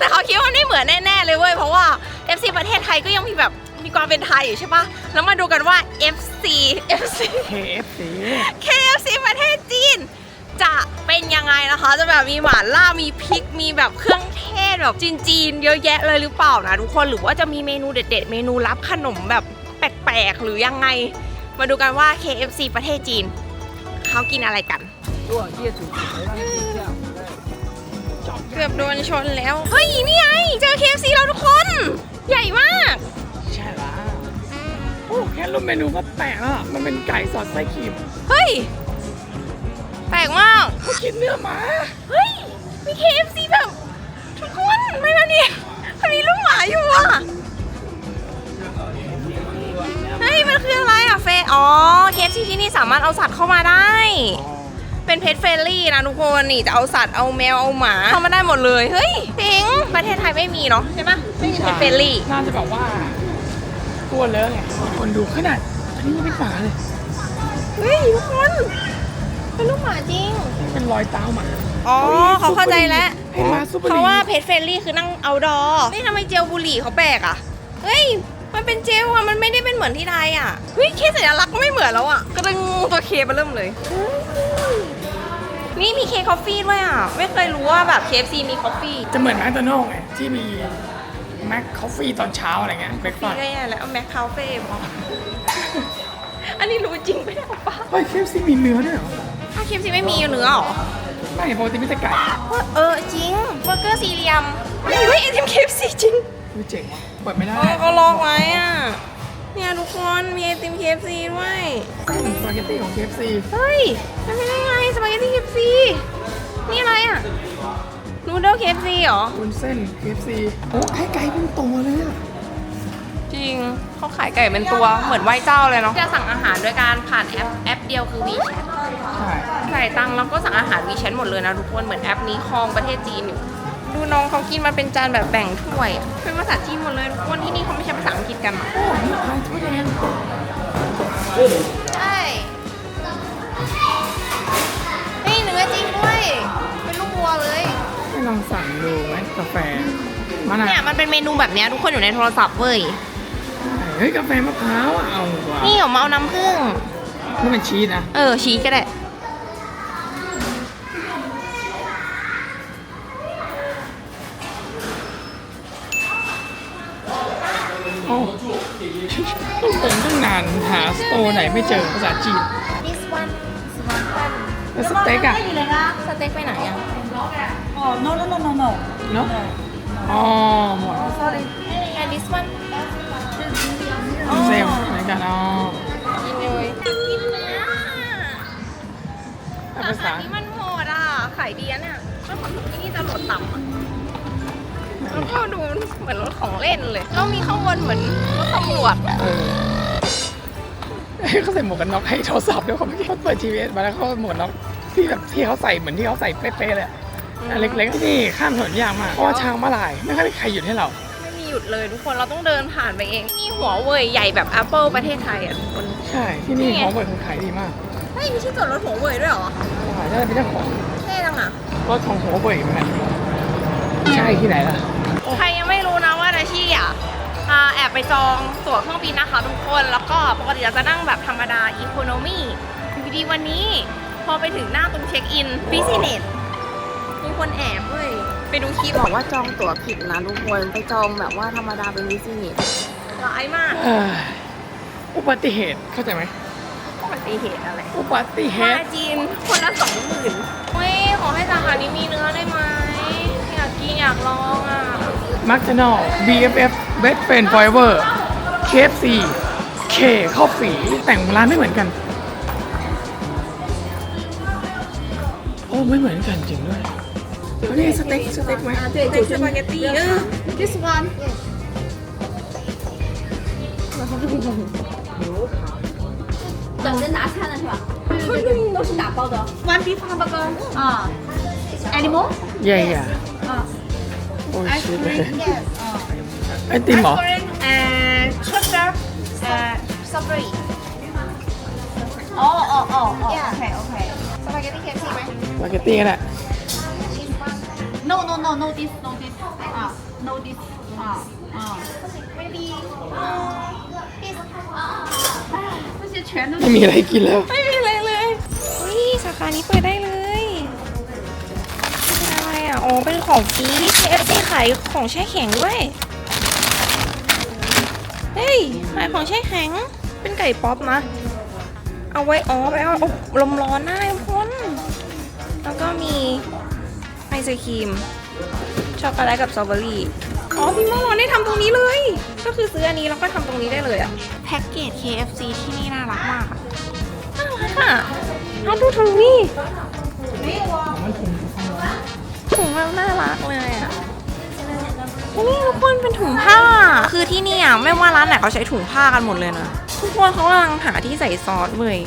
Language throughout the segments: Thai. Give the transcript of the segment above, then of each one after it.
แต่เขาคิดว่าไม่เหมือนแน่ๆเลยเว้ยเพราะว่า FC ประเทศไทยก็ยังมีแบบมีความเป็นไทยอยู่ใช่ปะแล้วมาดูกันว่า FC FC KFC KFC ประเทศจีน จะเป็นยังไงนะคะ จะแบบมีหมาล่ามีพริกมีแบบเครื่องเทศแบบจีนๆเยอะแยะเลยหรือเปล่านะทุกคนหรือว่าจะมีเมนูเด็ดๆ เมนูลับขนมแบบแปลกๆ หรือยังไง มาดูกันว่า KFC ประเทศจีน เขากินอะไรกันตัวเยี่ยจุ๋ กือบโดนชนแล้ว เฮ้ย นี่ไง เจอ KFC แล้วทุกคน ใหญ่มาก ใช่แล้วโอ้แค่รูปเมนูก็แปลกแล้วอะมันเป็นไก่สอดไส้ครีมเฮ้ย แปลกมาก เขากินเนื้อหมาเฮ้ย มี KFC แบบ ทุกคนไม่มาเนี่ยมันมีลูกหมาอยู่อะ เฮ้ย มันคืออะไรอะเฟยอ๋อ KFC ที่นี่สามารถเอาสัตว์เข้ามาได้ เป็นเพ t เฟรนลี่นะทุกคนนี่จะเอาสัตว์เอาแมวเอาหมาเข้ามาได้หมดเลยเฮ้ยจริงประเทศไทยไม่มีเนาะใช่ปะไม่มีเพ t เฟรนลี่น่าจะแบบว่าตัวเลอะไงคนดูขนาดอันนี้ยังเป็นหมาเลยเฮ้ยทุกคนเป็นลูกหมาจริง เป็นรอยเท้าหมาอ๋อเขาเข้าใจแล้วให้มาซุปเปอร์เพลีราะว่าเพจเฟรนลี่คือนั่งเอาดอนี่ทำไมเจลบุหรี่เขาแปลกอะเฮ้ยมันเป็นเจลอะมันไม่ได้เป็นเหมือนที่ไทยอะเฮ้ยเคสสัญลักษณ์ก็ไม่เหมือนแล้วอะกระดึงตัวเคมาเริ่มเลย นี่มีเคคอฟฟี่ด้วยอะ ไม่เคยรู้ว่าแบบ KFC มีคอฟฟี่จะเหมือนแมคโดนัลด์ไงที่มีแมคคอฟฟี่ตอนเช้าอะไรเงี้ยเบรกฟาพี่สต์ก็แย่แล้วเอาแมคคาเฟ่มาอันนี้รู้จริงไม่ได้เอาปะเฮ้ยเคฟซีมีเนื้อด้วยเหรอถ้า KFC ไม่มีเนื้อเหรอไม่ปกติมีแต่ไก่เออจริงเบอร์เกอร์สี่เหลี่ยมเฮ้ยไอติม KFC จริงดูเจ๋งว่ะเปิดไม่ได้ เออก็ลอกไว้อะเนี่ย ทุกคนมีไอติม KFC ด้วยสปาเกตตี้ของ KFC เฮ้ยมันเป็นได้ไงสปาเกตตี้ KFC นี่อะไรอะนูเดิล KFC เหรอวุ้นเส้น KFC โอ้ไข่ไก่เป็นตัวเลยอะจริงเขาขายไก่เป็นตัวเหมือนไหว้เจ้าเลยเนาะจะสั่งอาหารด้วยการผ่านแอปแอปเดียวคือ WeChat ใช่จ่ายตังค์แล้วก็สั่งอาหาร WeChat หมดเลยนะทุกคนเหมือนแอปนี้ครองประเทศจีนอยู่ ดูน้องเขากินมาเป็นจานแบบแบ่งถ้วยอะเป็นภาษาจีนหมดเลยทุกคนที่นี่เขาไม่ใช่ภาษาอังกฤษกันอะโอ้มีพายทั่วแดนใช่นี่เนื้อจริงด้วย เป็นลูกวัวเลย ให้ลองสั่งดูไหมกาแฟมะนาวเนี่ยมันเป็นเมนูแบบเนี้ยทุกคนอยู่ในโทรศัพท์เว้ย เฮ้ยกาแฟมะพร้าวอะเอาว่ะนี่ออกมาเอาน้ำผึ้งนี่มันชีสนะ เออชี้ก็ได้ ไหนไม่เจอภาษาจีน this one this one แล้วสเต็กอะ สเต็กไปไหนอะ Oh, no, no, no, no, no. เนาะอ๋อหมด Sorry. and this one เซมเหมือนกันอ๋อกินเลยกินเนื้อแต่สาภาขาษา นี้มันโหดอะขายดีอะเนี่ยแล้วของที่นี่จะโหลดต่ำอะแล้วก็ดูเหมือนรถของเล่นเลย แล้วมีข้างบนเหมือนรถตำรวจอะเออ เฮ้ยเขาใส่หมวกกันน็อกให้โทรศัพท์ด้วยเขาเมื่อกี้เขาเปิดทีวีมาแล้วเขาหมวกกันน็อกที่แบบที่เขาใส่เหมือนที่เขาใส่เป๊ะๆเลยอะอันเล็กๆที่นี่ข้ามถนนยากมากเพราะว่าทางมาลายไม่ค่อยมีใครหยุดให้เรา ไม่มีหยุดเลยทุกคนเราต้องเดินผ่านไปเองนี่หัวเว่ยใหญ่แบบ Apple ประเทศไทยอะทุกคนใช่ที่นี่นี่ไงของเปิดของขายดีมากเฮ้ยมีที่จอดรถหัวเว่ยด้วยเหรอขายได้เป็นเจ้าของเท่จังอะรถของหัวเว่ยเหมือนกันใช่ที่ไหนล่ะ แอบไปจองตั๋วเครื่องบินนะคะทุกคน แล้วก็ปกติเราจะนั่งแบบธรรมดาอีโคโนมี่อยู่ดีวันนี้ พอไปถึงหน้าตรงเช็คอินบิสเนสมีคนแอบเว้ย ไปดูคลิปบอกว่าจองตั๋วผิดนะทุกคนไปจองแบบว่าธรรมดาเป็นบิสเนสร้ายมากเอ้ยอุบัติเหตุเข้าใจไหมอุบัติเหตุอะไร อุบัติเหมาตุจีนคนละสองหมื่นเฮ้ยขอให้สาขานี้มีเนื้อได้ไหมอยากกินอยากลองอะ มัค d น n ล BFF Best Friend Forever KFC K ข้าวฝีแต่งร้านไม่เหมือนกัน โอ้ ไม่เหมือนกันจริงด้วยเอานี่สเต็กสเต็กไหม 啊，对， เต็ก 九 ส 十 ปาเกตตี้เออ This one. 等着拿餐了是吧？对对对，都是打包的。One beef hamburger 啊，animal เย่เย่ 啊 โอ้ Ice cream. Yes. ไอติมเหรอ Ice cream and chocolate uh, and strawberry. Oh, oh, oh, oh. Yeah. Okay, okay. Spaghetti KFC, right? สปาเกตตี้ก็ได้ No, no, no, no this, no this. Ah, no this. Ah, ah. Maybe. Uh, this. ไม่ใช่全都ไม่มีอะไรกินแล้ว ไม่มีอะไรเลยอุ้ยสาขานี้เปิดได้เล ยเป็นอะไรอะอ๋อเป็นของฟรี KFC ขายของแช่แข็งด้วย เฮ้ยขายของแช่แข็ง เป็นไก่ป๊อปนะเอาไว้อ๋อไปเอาอบลมร้อนได้ทุกคนแล้วก็มีไอศครีม ช็อกโกแลตกับสตรอเบอรี่ อ๋อพี่มอร้อนได้ทำตรงนี้เลย ก็คือซื้ออันนี้แล้วก็ทำตรงนี้ได้เลยอะแพ็กเกจ KFC ที่นี่น่ารักมากอะน่ารักอะเอาดูถุงนี่ ถุงแบบน่ารักเลยอะนี่ทุกคนเป็นถุงผ้า คือที่นี่อะไม่ว่าร้านไหนเขาใช้ถุงผ้ากันหมดเลยนะ ทุกคนเขากำลังหาที่ใส่ซอสเลย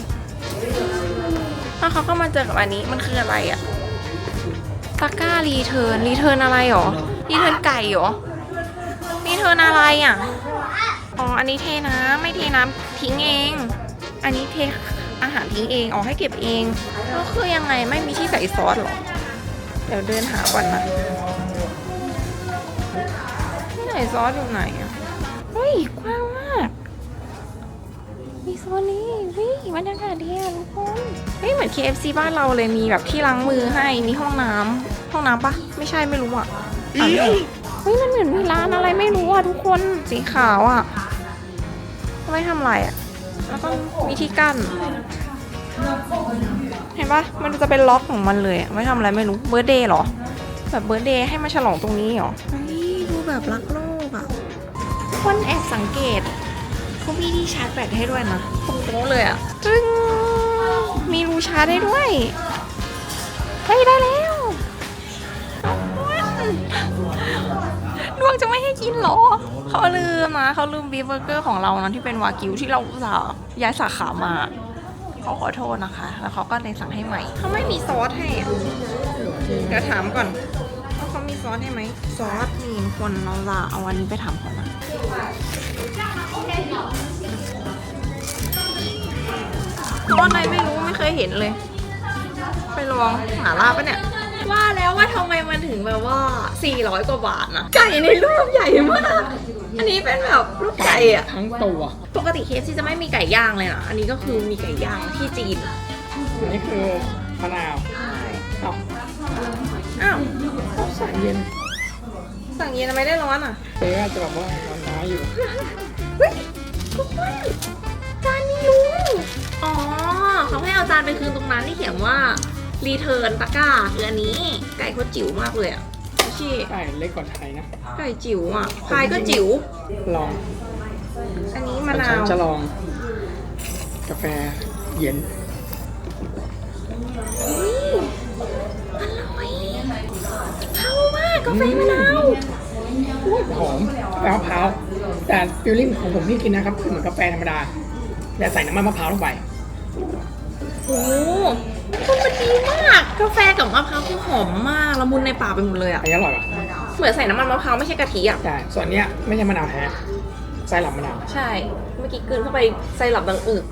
แล้วเขาก็มาเจอกับอันนี้มันคืออะไรอะตะก้ารีเทิร์นรีเทิร์นอะไรหรอรีเทิร์นไก่หรอรีเทิร์นอะไรอะอ๋ออันนี้เทน้ำไม่เทน้ำทิ้งเอง อันนี้เทอาหารทิ้งเองอ๋อให้เก็บเองก็คือยังไงไม่มีที่ใส่ซอสหรอ ดี๋ยวเดินหาก่อนนะที่ไหนซอสอยู่ไหนอะเฮ้ยกว้างมาก มีโซนนี้วิบรรยากาศดีอะทุกคนเฮ้ยเหมือน KFC บ้านเราเลยมีแบบที่ล้างมือให้มีห้องน้ำห้องน้ำปะไม่ใช่ไม่รู้อะอ่านไม่ออกเฮ้ยมันเหมือนมีร้านอะไรไม่รู้อะทุกคนสีขาวอะเอาไว้ทำอะไรอะแล้วก็มีที่กั้นเห็น ปะมันจะเป็นล็อกของมันเลยอะไว้ทำอะไรไม่รู้เบ r ร์ d เดย์หรอ แบบเบ r ร์ d เดย์ให้มาฉลองตรงนี้เหรอเฮ้ยดูแบบรักโลกอะคนแอบสังเกตเขามีที่ชาร์จแบตให้ด้วยนะตรงโต๊ะเลยอะจึงมีรูชาร์จได้ด้วยเฮ้ยได้แล้วดวงจะไม่ให้กินเหรอเขาลืมนะเขาลืมบีฟเบอร์เกอร์ของเรานะที่เป็นวากิวที่เราอุตส่าห์ย้ายสาขามา เขาขอโทษนะคะ แล้วเขาก็เลยสั่งให้ใหม่เขาไม่มีซอสให้อะเดี๋ยวถามก่อนว่าเขามีซอสให้ไหมซอสมีคนเราจะเอาวันนี้ไปถามก่อนนะซอสอะไรไม่รู้ไม่เคยเห็นเลย ไปลองหาลาบปะเนี่ยว่าแล้วว่าทำไมมันถึงแบบว่า 400 กว่าบาทนะไก่ในรูปใหญ่มาก อันนี้เป็นแบบลูกไก่อะทั้งตัว ปกติเคสที่จะไม่มีไก่ย่างเลยนะ อันนี้ก็คือมีไก่ย่างที่จีน อันนี้คือมะนาวเอ้าอ้าวสั่งเย็นสั่งเย็นทำไมได้ร้อนอะเจ๊อาจจะแบบว่าร้อนน้อยอยู่ เฮ้ยทุกคนจานนี้รู้อ๋อเขาให้เอาจานไปคืนตรงนั้นที่เขียนว่ารีเทิร์นตะกร้าคืออันนี้ ไก่เขาจิ๋วมากเลยอะดู ชิใช่เล็กกว่าไทยนะ ไก่จิ๋วอะพายก็จิ๋ว ลองอันนี้มะนาฉันวจะลอง กาแฟเย็นอุ้ยอร่อยเข้ามากกาแฟมะนาวหอมกาแฟมะพร้าว แต่ฟิลลิ่งของผมที่กินนะครับ คือเหมือนกาแฟธรรมดา แต่ใส่น้ำมันมะพร้าวลงไป โอ้โหคุณมันดีมาก กาแฟกับมะพร้าวคือหอมมาก ละมุนในปากไปหมดเลยอะอันนี้อร่อยป่ะเหมือนใส่น้ำมันมะพร้าวไม่ใช่กะทิอะ ใช่ ส่วนเนี้ยไม่ใช่มะนาวแท้ไส้หลับมะนาว ใช่ เมื่อกี้กลืนเข้าไปไส้หลับดังอึก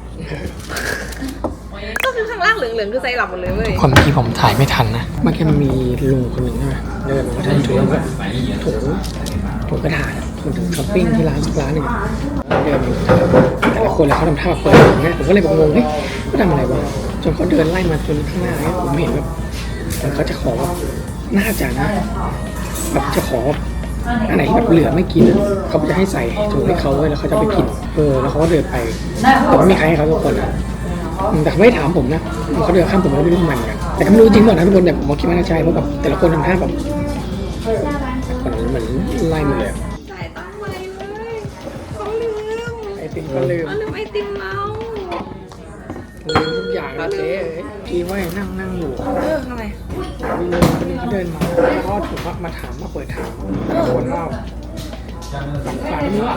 ก็คือข้างล่างเหลืองๆคือไส้หลับหมดเลยเว้ย คนที่ผมถ่ายไม่ทันนะ เมื่อกี้มันมีลุงคนหนึ่งใช่ไหมเดินมาถือถุงแบบถุงถุงกระดาษอะถุงถุงช้อปปิ้งที่ร้านสักร้านหนึ่งอะเดินอยู่แต่ละคนเลยเขาทำท่าแบบเปิดอย่างเงี้ยผมก็เลยแบบงงเฮ้ย เขาทำอะไรวะจนเขาเดินไล่มาจนข้างหน้าเนี่ยผมเห็นแบบเหมือนเขาจะขอแบบน่าจะนะแบบจะขออันไหนที่แบบเหลือไม่กินอะเขาจะให้ใส่ถุงให้เขาไว้แล้วเขาจะไปกินเออแล้วเขาก็เดินไปแต่ไม่มีใครให้เขาทุกคนอะอืมแต่เขาไม่ได้ถามผมนะเขาเดินข้ามผมแล้วไม่รู้ทำไมเหมือนกันแต่ก็ไม่รู้จริงเปล่านะทุกคนแต่ผมก็คิดว่าน่าใช่เพราะแบบแต่ละคนทำท่าแบบเหมือนเหมือนไล่มาเลยอะจ่ายตังค์ไวเลยเขาลืมไอติมก็ลืมเขาลืมไอติมเรา ลืมทุกอย่างแล้วเจ๊เอ้ยพี่ว่านั่งนั่งอยู่เออทำไมมีลุงคนนึงเขาเดินมาเขาถูกมาถามมาเปิดถามตะโกนว่าแบบฝากนี้ว่า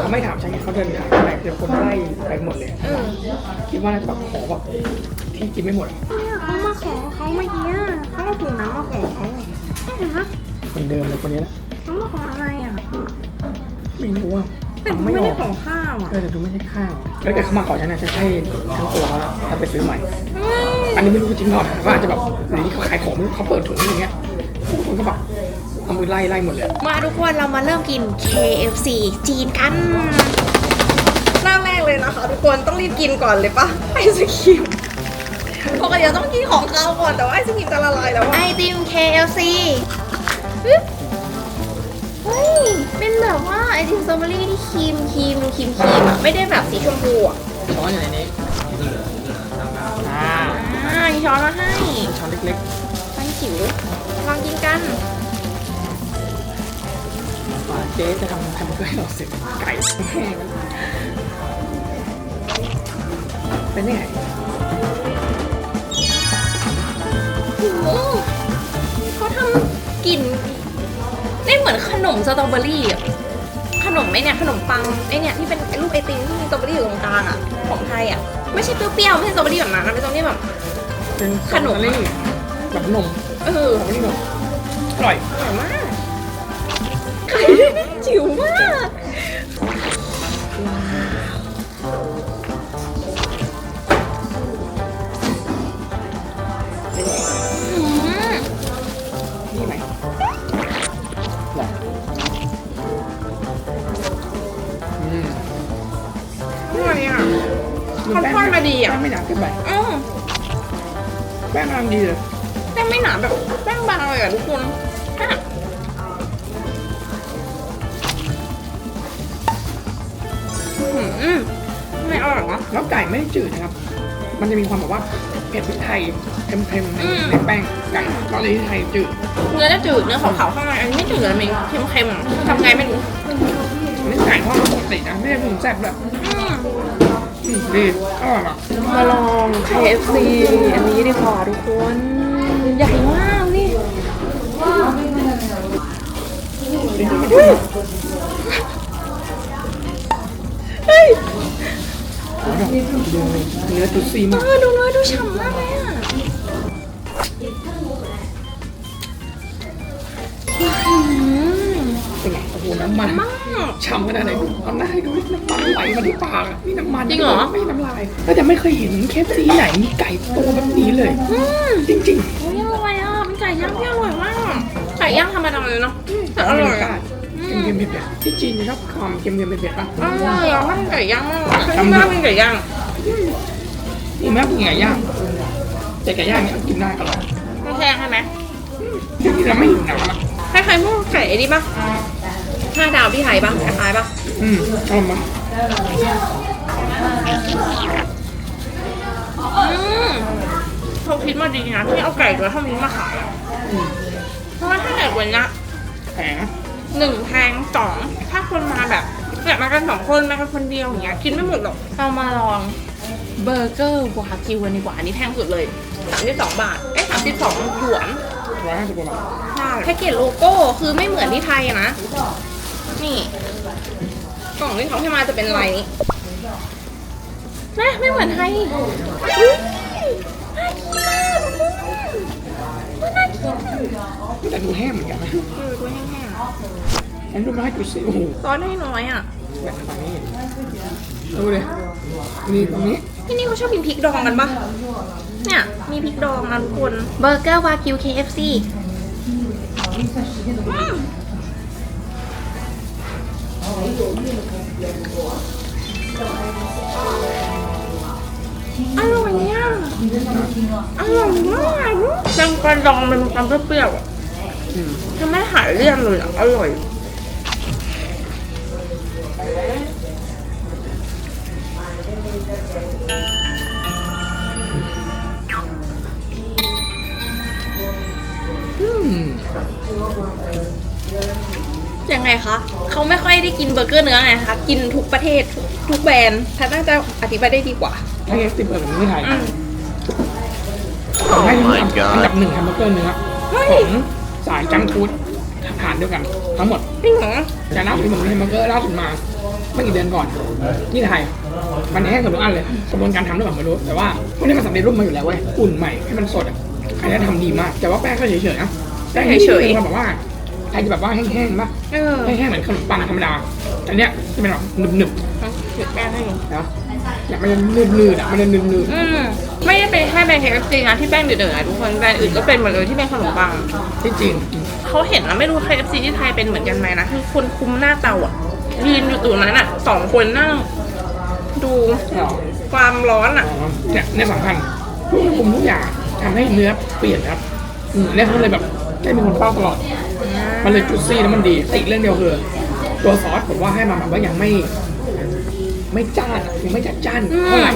เขาไม่ถามฉันไงเขาเดินถามอะไรคือคนไล่ไปหมดเลย เออคิดว่าแบบขอแบบที่กินไม่หมดอะเนี่ยเขามาขอเขาเมื่อกี้อะเขาเอาถุงน้ำมาขอเขาใช่ไหมคนเดิมเลยคนนี้แหละเขามาขออะไรอะไม่รู้ว่าแต่ไม่ไม่ได้ขอข้าว อะเออแต่ดูไม่ใช่ข้าวแล้วเกิดเขามาขอฉันนะฉันให้ทั้งตัวเขาแล้วถ้าไปซื้อใหม่ อันนี้ไม่รู้จริงหรอนะว่าอาจจะแบบหรือเขาขายของไม่รู้เขาเปิดถุงอย่างเงี้ยพวกคนก็แบบเอามือไล่ไล่หมดเลย มาทุกคนเรามาเริ่มกิน KFC จีนกันหน้าแรกเลยนะคะ ทุกคนต้องรีบกินก่อนเลยปะไอศครีมปกติเราต้องกินของข้าวก่อนแต่ว่าไอศครีมจะละลายแล้วไอติม KFC ปึ๊บเฮ้ยเป็นแบบว่า ไอติมสตรอเบอรี่ที่ครีมครีมครีมครีมอะไม่ได้แบบสีชมพูอะช้อนอยู่ในนี้อ่าอ่ามีช้อนมาให้ช้อนเล็กไปจิ๋วลองกินกันๆอ่าเจ๊จะทำแฮมเบอร์เกอร์ให้เราเสร็จไก่แห้งเป็นยังไงโอ้โหเขาทำกลิ่นได้เหมือนขนมสตรอเบอรี่อะข นมไอเนี่ยขนมปังไอเนี่ยที่เป็นรูปไอติมที่มีสตรอเบอรี่อยู่ตรงกลางอะของไทยอะไม่ใช่เปรี้ยวๆไม่ใช่สตรอเบอรี่แบบนั้นนะเป็นตรงที่แบบเป็นขนมสตรอเบอรี่แบบนมเออของนี่นมอร่อยอร่อยมากไข่จิ๋วมาก งกำลังดีเลยแป้งไม่หนาแบบแป้งบางเลยอะทุกคนอะอืมไม่อร่อยวะแล้วไก่ไม่ได้จืดนะครับ มันจะมีความแบบว่าเผ็ดพริกไทยเค็มๆในอืมในแป้งไก่ตอนนี้ไทยจืด เนื้อจะจืดเนื้อขาวๆข้างในอันนี้ไม่จืดเลยมันเค็มๆทำไงไม่รู้อันนี้ไก่ทอดปกตินะไม่ได้ปรุงแซ่บแบบอืม ดีอร่อยอะมาลอง KFC อันนี้ดีกว่าทุกคน ใหญ่มากนี่เฮ้ยเนื้อจุดซีมากเออดูเนื้อดูฉ่ำมากเลยอะอื้อหือเป็นไงโอ้โหน้ำมันมาก ฉ่ำขนาดไหนดูเอาหน้าให้ดูน้ำมันไหลมาที่ปากอะนี่น้ำมันจริงเหรอ ไม่น้ำลายแล้วจะไม่เคยเห็นเคฟซีไหนมีไก่ตัวแบบนี้เลย อืมจริงโอ้ยอร่อยอะเป็นไก่ย่างที่อร่อยมากไก่ย่างธรรมดาเลยเนาะๆแต่อร่อยกาอะศเค็มๆเผ็ดๆที่จีนจะชอบความเค็มๆเผ็ดๆป่ะ อร่อยอะมันไก่ย่างมากที่บ้านเป็นไก่ย่างนี่แม่กินไก่ย่างแต่ไก่ย่างเนี่ยกินได้อร่อยมันแพงใช่ไหมที่นี่เราไม่หิวหนาวอะคล้ายๆพวกไก่ไอ้นี่ปะ ห้าดาวที่ไทยปะคล้ายๆปะอืมอร่อยมากอืมเขาคิดมาดีนะที่เอาไก่ตัวเท่านี้มาขายอะอืมเพราะว่าถ้าไก่กว่านี้แพงหนึ่งแพงสองถ้าคนมาแบบแบบมากันสองคนมากันคนเดียวอย่างเงี้ยกินไม่หมดหรอกเรามาลองเบอร์เกอร์วากิวกันดีกว่าอันนี้แพงสุดเลยสามสิบสองบาทเอ้สามสิบสองหยวนร้อยห้าสิบกว่าบาทใช่แพ็กเกจโลโก้คือไม่เหมือนที่ไทยอะนะ นี่กล่องที่เขาให้มาจะเป็นลายนี้นะไม่เหมือนไทยอุ๊ยน่ากินมากทุกคนแต่ดูแห้งเหมือนกันนะเออตัวแห้งๆอะอันนี้ดูมาให้จุดสีโอ้โหซอสได้น้อยอะ แบบขนาดนี้ดูเลยมีตรงนี้ ที่นี่เขาชอบกินพริกดองกันปะเนี่ย มีพริกดองนะทุกคน เบอร์เกอร์วากิว KFC อืม อร่อยเนี่ยอร่อยมากแตงกวาดองมันมีความเปรี้ยวๆอะทำให้หายเลี่ยนเลยอะอร่อย ยังไงคะเขาไม่ค่อยได้กินเบอร์เกอร์เนื้อไงคะกินทุกประเทศทุกทุกแบรนด์แพทย์น่าจะอธิบายได้ดีกว่าถ้าเคฟซีเปิดแบบนี้ไม่ไทยอืมผมให้อันดับหนึ่งแฮมเบอร์เกอร์เนื้อเฮ้ยของสายจังก์ฟู้ดทานด้วยกัน ทั้งหมดจริงเหรอจากน้ำที่ผมแฮมเบอร์เกอร์ล่าสุดมาไม่กี่เดือนก่อน ที่ไทย มันแห้งกับทุกอันเลยกระบวนการทำด้วยผมไม่รู้ แต่ว่าพวกนี้มันสำเร็จรูปมาอยู่แล้วเว้ยอุ่นใหม่ให้มันสดอะอันนี้ทำดีมาก แต่ว่าแป้งก็เฉยๆนะแป้งนี่เฉยๆเป็นความแบบว่า ไทยจะแบบว่าแห้งๆปะเออแห้งๆเหมือนขนมปังธรรมดาอันเนี้ยจะเป็นแบบหนึบเดี๋ยวแป้งให้ดูๆนะเนี่ยมันจะนืดๆอะมันจะนืดอืมไม่ได้เป็นแค่แบรนด์ KFC นะที่แป้งเดือดๆนะทุกคนแบรนด์อื่นก็เป็นหมดเลยที่เป็นขนมปังๆที่จริง เขาเห็นนะไม่รู้ KFC ที่ไทยเป็นเหมือนกันไหมนะคือคนคุมหน้าเตาอะยืนอยู่ตรงนั้นอะสองคนนั่ง ดูอ๋อความร้อนอะอ๋อเนี่ยเนี่ยสำคัญทุกคุมทุกอย่างทำให้เนื้อเปลี่ยนครับอืมเนี่ยเขาเลยแบบ ได้มีคนเฝ้าตลอด มันเลยจุดซี่แล้วมันดีติเรื่องเดียวคือตัวซอสผมว่าให้มาแบบว่ายังไม่ ไม่จ้านอะยังไม่จัดจ้านเท่าไหร่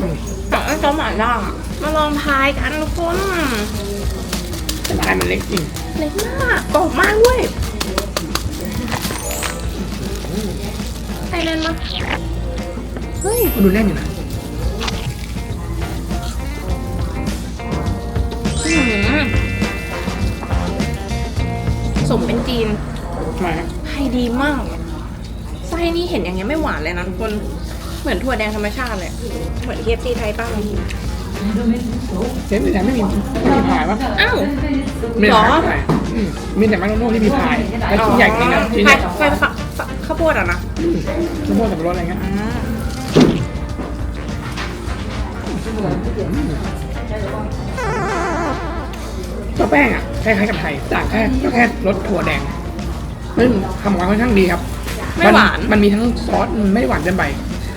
อืมแต่ไอ้ซอสหม่าล่าอะมาลองพายกันทุกคนแต่พายมันเล็กจริงเล็กมากกรอบมากเว้ยใส่แน่นมากเฮ้ยมันดูแน่นอยู่นะอื้อหือ สมเป็นจีนทำไมครับไทยดีมากไส้นี่เห็นอย่างเงี้ยไม่หวานเลยนะทุกคน เหมือนถั่วแดงธรรมชาติเลยเหมือนเคฟซีไทยป้าเซฟแต่ไม่มีไม่มีพายปะอ้าวไม่เหรมีอพายเท่าไหร่อืมมีแต่แมคโดนัลด์ที่มีพายแล้วชิ้นใหญ่จริงนะชิ้นไฟใหญ่ไฟฝักฝักข้าวโพดอะนะอืมข้าวโพดสับปะรดอะไรเงี้ยอ่า ตัวแป้งอะคล้ายๆกับไทยต่างแค่ก็แค่รสถั่วแดงซึ่งทำออกมาค่อนข้างดีครับไม่หวานมันมีทั้งซอสมันไม่ได้หวานเกินไป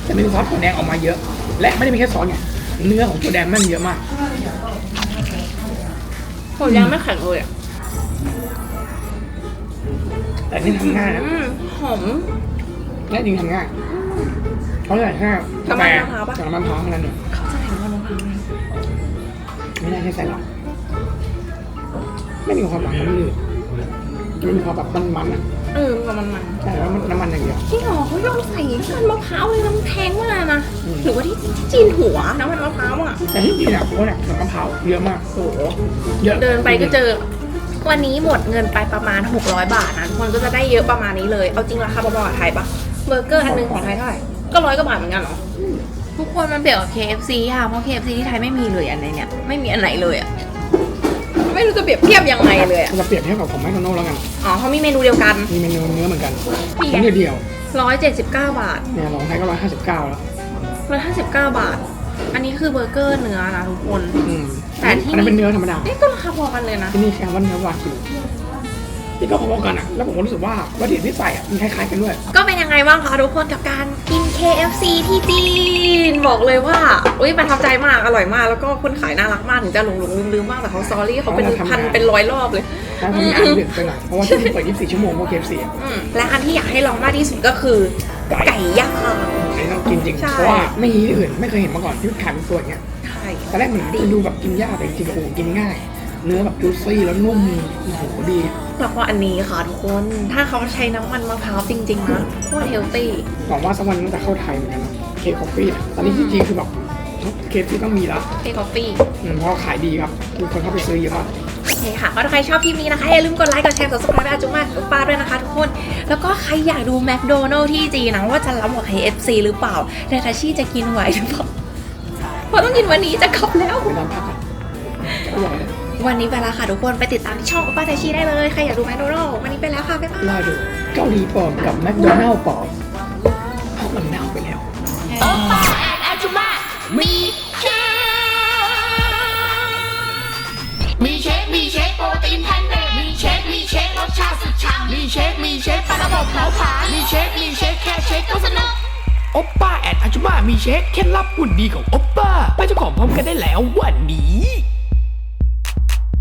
แต่มีซอสถั่วแดงออกมาเยอะ และไม่ได้มีแค่ซอสไงเนื้อของถั่วแดงมันเยอะมากถั่วแดงไม่แข็งเลยอะแต่นี่ทำง่ายนะอืมหอมและจริงทำง่ายเขาใส่แค่น้ำมันมะพร้าวปะกับน้ำมันมะพร้าวเท่านั้นเองเขาจะเห็นว่าน้องพาวไหมไม่น่าใช่ใส่หรอก ไม่มีความหวานน้ำลืดมันมีความแบบมันๆอะเออมันมันมันใช่แล้วมันน้ำมันอย่างเดียวจริงเหรอเขายอมใส่น้ำมันมะพร้าวเลยน้ำแพงมากนะอืม หรือว่าที่จีนหัวน้ำมันมะพร้าวอะ แต่ที่จริงอะผมว่าเนี่ยน้ำมะพร้าวเยอะมากโอ้โหเยอะเดินไปก็เจอ วันนี้หมดเงินไปประมาณ 600 บาทนะทุกคนก็จะได้เยอะประมาณนี้เลย เอาจริงราคาประมาณไทยปะเบอร์เกอร์อันหนึงของไทยเท่าไหร่ก็ร้อยกว่าบาทเหมือนกันเหรอทุกคนมันเปรียบกับ KFC ค่ะเพราะ KFC ที่ไทยไม่มีเลยอันไหนเนี่ยไม่มีอันไหนเลยอะ ไม่รู้จะเปรียบเทียบยังไงเลยอะจะเปรียบเทียบกับของแมคโดนัลด์แล้วกัน อ๋อเขามีเมนูเดียวกันมีเมนูเนื้อเหมือนกันมีไงชิ้นเดียว179บาทๆเนี่ยของไทยก็ร้อยห้าสิบเก้าแล้ว159บาท อันนี้คือเบอร์เกอร์เนื้อนะทุกคนอืมแต่ที่อันนั้นเป็นเนื้อธรรมดาเอ๊ะก็ราคาพอกันเลยนะที่นี่แค่ว่าเนื้อวากิว ที่ก็พอๆกันอะแล้วผมก็รู้สึกว่าวัตถุดิบที่ใส่อะมันคล้ายๆกันด้วย ก็เป็นยังไงบ้างคะทุกคนกับการกิน KFC ที่จีน บอกเลยว่าอุ้ยประทับใจมากอร่อยมาก แล้วก็คนขายน่ารักมากถึงจะหลงหลงลืมลืมๆบ้างแต่เขาซอรี่เขาเป็นเขาทำงานพันเป็นร้อยรอบเลยถ้าทำงานดึกไปหน่อยเพราะว่าที่นี่เปิด24 ชั่วโมงเพราะเคฟซีอืมและอันที่อยากให้ลองมากที่สุดก็คือไก่ไก่ย่าง อันนี้ต้องกินจริงใช่ เพราะว่าไม่มีที่อื่นไม่เคยเห็นมาก่อนที่ขายเป็นตัวอย่างเงี้ยใช่ตอนแรกมันจะดูแบบกินยากแต่จริงๆโอ้โหกินง่าย เนื้อแบบจูซี่แล้วนุ่มโอ้โหดี แล้วก็อันนี้ค่ะทุกคน ถ้าเขาใช้น้ำมันมะพร้าวจริงๆนะโคตรเฮลตี้หวังว่าสักวันมันจะเข้าไทยเหมือนกันนะเคคอฟฟี่ตอนนี้จริงๆคือแบบเคฟที่ต้องมีแล้วเฟคอฟฟี่อืมเพราะว่าขายดีครับมีคนเข้าไปซื้อเยอะมากโอเคค่ะก็ถ้าใครชอบคลิปนี้นะคะ อย่าลืมกดไลค์ กดแชร์ กด subscribe อาจุมาอุป้าด้วยนะคะทุกคน แล้วก็ใครอยากดูแมคโดนัลล์ที่จีนนะว่าจะล้ำกว่า KFC หรือเปล่าแต่ทาชี่จะกินไหวหรือเปล่าเพราะต้องกินวันนี้จะกลับแล้วไปนอนพักกันอร่อยเลย วันนี้ไปแล้วค่ะทุกคนไปติดตามที่ช่องอุป้าทาชี่ได้เลย ใครอยากดูแมคโดนัลล์วันนี้ไปแล้วค่ะบ๊ายบายรอดูเกาหลีปลอมกับแมคโดนัลล์ปลอมเพราะมันเน่าไปแล้วมีเชคมีเชคโปรตีนแพนเนมีเชคมีเชครสชาติสุดฉ่ำมีเชคมีเชคปลาระบบเผาผลาญมีเชคมีเชคแค่เชคก็สนุกโอปป้าแอดอาจุมามีเช็คเคล็ดลับหุ่นดีของโอปป้าไปเจ้าของพร้อมกันได้แล้ววันนี้